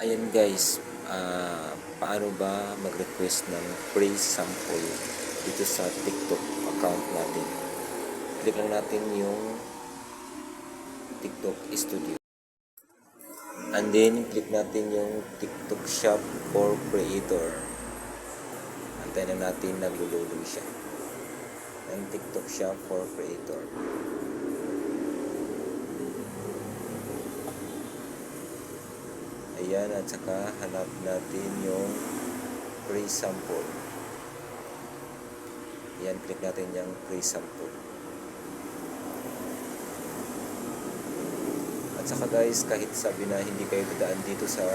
Ayan guys, ah, paano ba mag-request ng free sample dito sa TikTok account natin? Click lang natin yung TikTok Studio. And then, click natin yung TikTok Shop for Creator. Antayin lang natin naglo-loading siya. Yung TikTok Shop for Creator. Ayan, at saka hanap natin yung free sample. Ayan, click natin yung free sample. At saka guys, kahit sabi na hindi kayo dadaan dito sa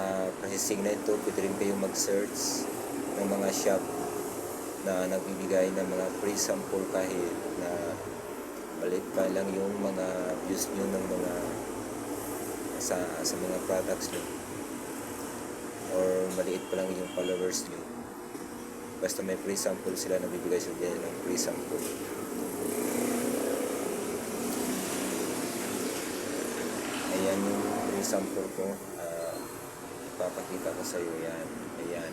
uh, processing na ito, pwede rin kayong mag-search ng mga shop na nagbibigay ng mga free sample kahit na maliit pa lang yung mga views nyo ng mga sa sa mga products nyo. Or maliit pa lang yung followers nyo. Basta may free sample sila nabibigay sila ng free sample. Ayan yung free sample ko. Ah, papakita ko sa iyo yan. Ayan.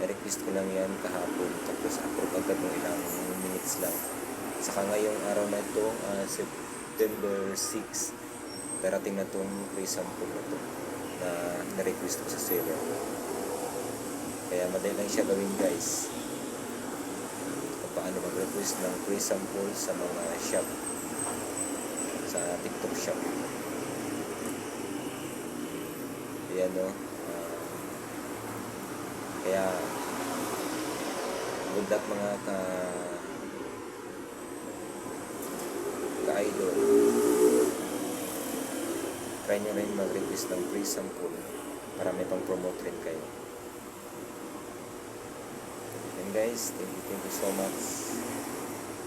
Na-request ko lang yan kahapon. Tapos ako agad ng ilang minutes lang. Saka ngayong araw na ito ah, September 6 darating na tong free na to na na-request ko sa seller. Kaya madali lang siya gawin guys. Kung paano mag-request ng free sample sa mga shop sa TikTok shop. Ayan no? Ah, kaya good luck mga ka ka-idol try nyo rin mag-request ng free sample para may pang promote rin kayo. And guys thank you thank you so much.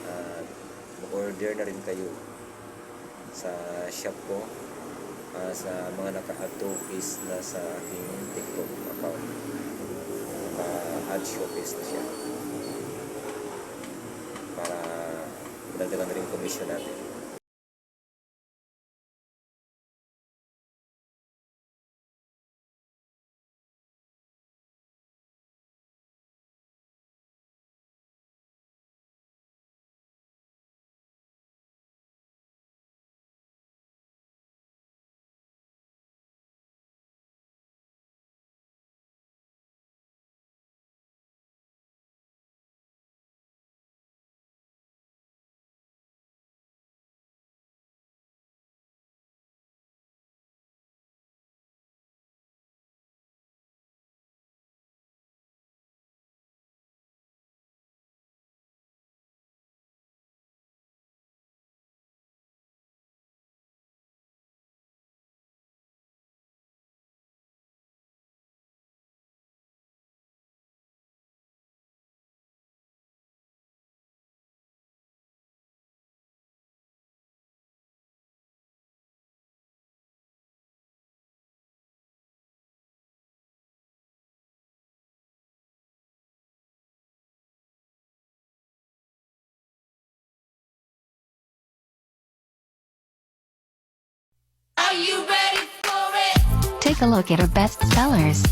Uh, mag-order na rin kayo sa shop ko ah, sa mga naka-add is na sa aking TikTok account. Naka-add showcase na siya. Para dagdagan na rin commission natin Take a look at our best sellers.